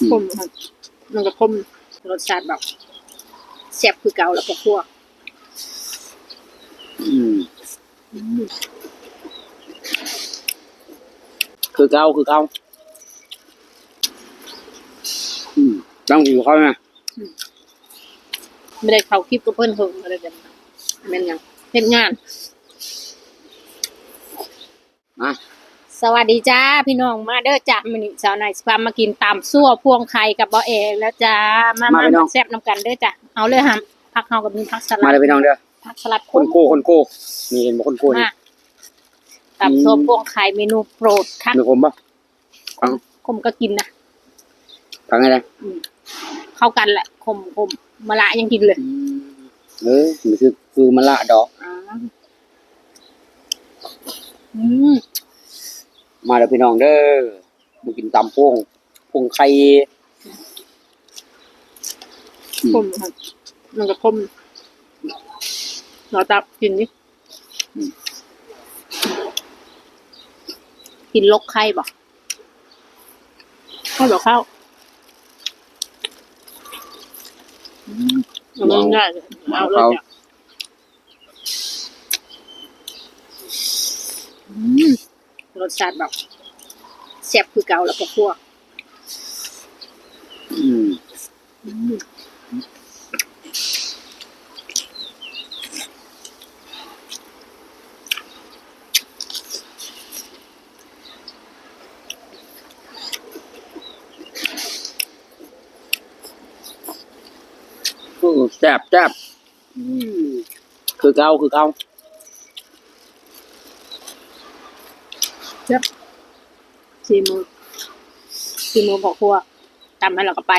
อืมคมครับมันก็คมรสชาติแบบแซ่บคือเก่าแล้วก็คั่วอืมคือเก้าคือเก้าอืมต้องหิวเขาไหมไม่ได้เข้าคลิปกับเพิ่นเพิ่งอะไรกันแม่นหยังเฮ็ดงานมา สวัสดีจ้าพี่น้องมาเด้อจ้ามื้อนี้สาวนายสิพามากินตำซั่วพวงไข่กับบ่เอแล้วจ้ามามามาแซ่บนํกันเด้อจ้าเอาเลยหามผักเฮากับมีผักสลัมาดเลยพี่น้องเด้อผักสลัดคนโก้คนโก้นี่เห็นบอกคนโก้นี่ มาตำซั่วพวงไข่เมนูโปรดคักมีผมปะคมก็กินนะฟังไงนะอืมเข้ากันแหละคมคมมะละยังกินเลยเออมันคือคือมะละดอกอ่าอืม มาเลยพี่น้องเด้อมากินตำพวงพวงไข่คมครับมันก็คมเราตับกินนี่กินลกไข่บ่ข้าวดอกข้าวเอามันง่ายเลยเอาเลยจ้ะอืม รสชาติแบบแซ่บคือเก่าแล้วก็คั่วอืมอืมคือแซ่บแซ่บอืมคือเก้าคือเก้า สี่โมงสี่โมงพอครัวตามนั้นเราก็ไป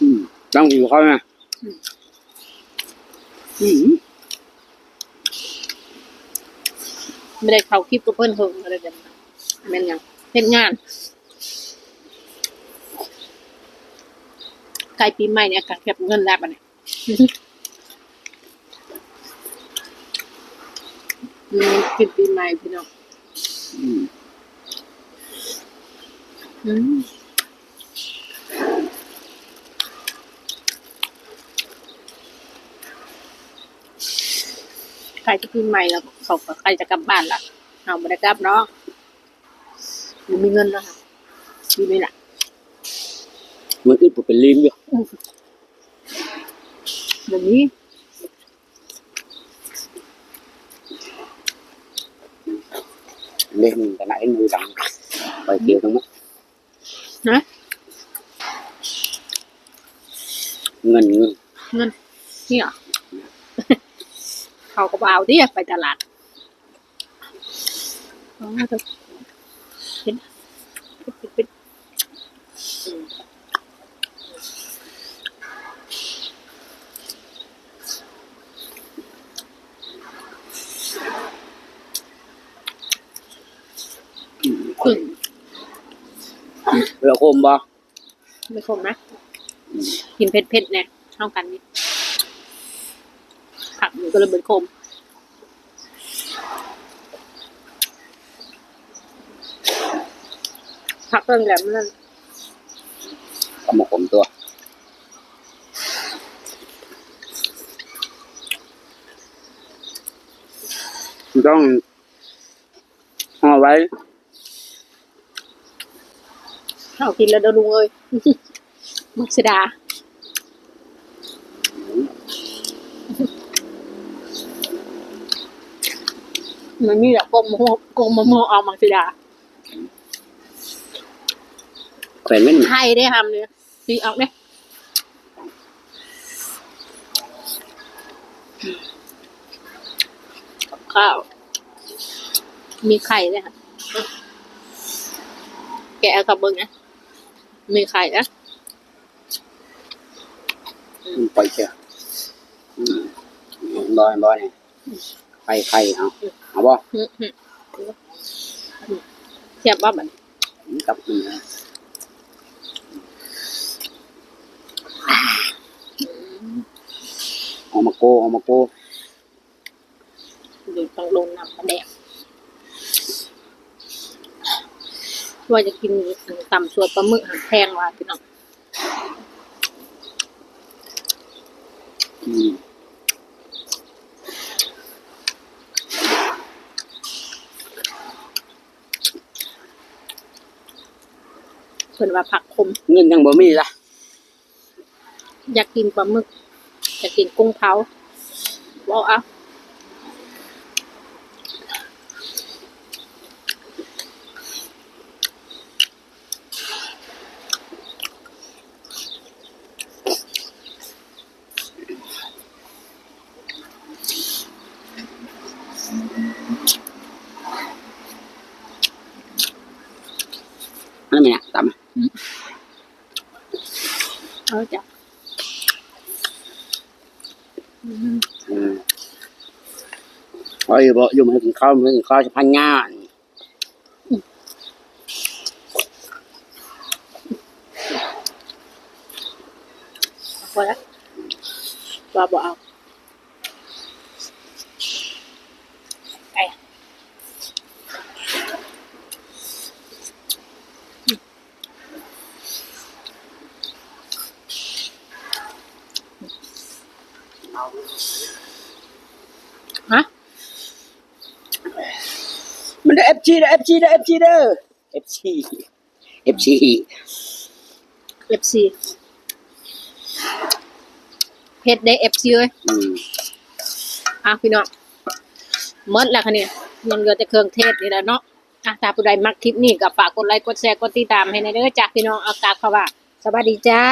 อืมต้องหิวเขาไหมอืมไม่ได้เข้าคลิปกับเพื่อนเพิ่งอะไรกันแม่นหยังเฮ็ดงาน ใกล้ปีใหม่เนี่ยก็เก็บเงินแล้วบัดนี้มีเงินกินปีใหม่พี่น้องอืมอืมใครจะปีใหม่แล้วเขาก็ใครจะกลับบ้านละเอาไม่ได้กลับเนาะมันมีเงินแล้วค่ะปีนี้แหละ มันอึดผมเป็นลิ้นอยู่แบบนี้เล่นแต่ไหนมือดังไปเกี่ยวทั้งหมดนะเงินเงินเงินนี่เหรอเขาก็บ่เอาดิไปตลาดอ๋อเดี๋ยวเห็นปิดปิดปิดอืม อืมเรือโคมบ่ไม่คมนะ กินเผ็ดเผ็ดๆเนี่ยเท่ากันนี่ผักมันก็เลยเหมือนคมผักเรื่องแหลมนั่นก็มาผมตัวต้องเอาไว้ เอากินแล้วเดอลุงเอ้ยมักสดามันมีแบบกงมะม่วงกงมะม่วงเอามักสดาแขวนไว้หนึ่งไทยได้ทำเนี่ยดีเอาเนี่ยกับข้าว มีไข่เลยค่ะ แกะเอากับเบิ้งนะ มีไข่นะปล่อยเชียวอืมบ่อยบ่อยนี่ไข่ไข่เอาเอาบ่อืมอืมเทียบว่ามันกับอืมเอามาโกเอามาโกอยู่ตรงลงน้ำปลาแดก ว่าจะกินตำสวดปลาหมึกหักแพงว่ะพี่น้องอืมเพิ่นว่าผักคม เงินยังบ่มีละอยากกินปลาหมึก อยากกินกุ้งเผาบอ กเอาอันนี้ตำเอาจ้ะอืมอืมโอ้ยบ่อยู่มากินข้าวมากินข้าวสิพันงานเอาพอแล้วว่าบอกเอา ฮะมันได้ FG เด้อ FG เด้อ FG เด้อ FG FG เอฟซีเพชรได้เอฟซีเลยอืมอะพี่น้องหมดแล้วค่ะเนี่ยยังเหลือแต่เครื่องเทศนี่แหละเนาะอะถ้าผู้ใดมักคลิปนี้ก็ฝากกดไลค์กดแชร์กดติดตามให้ในเด้อจ้ะพี่น้องเอากราบเข้าว่าสวัสดีจ้า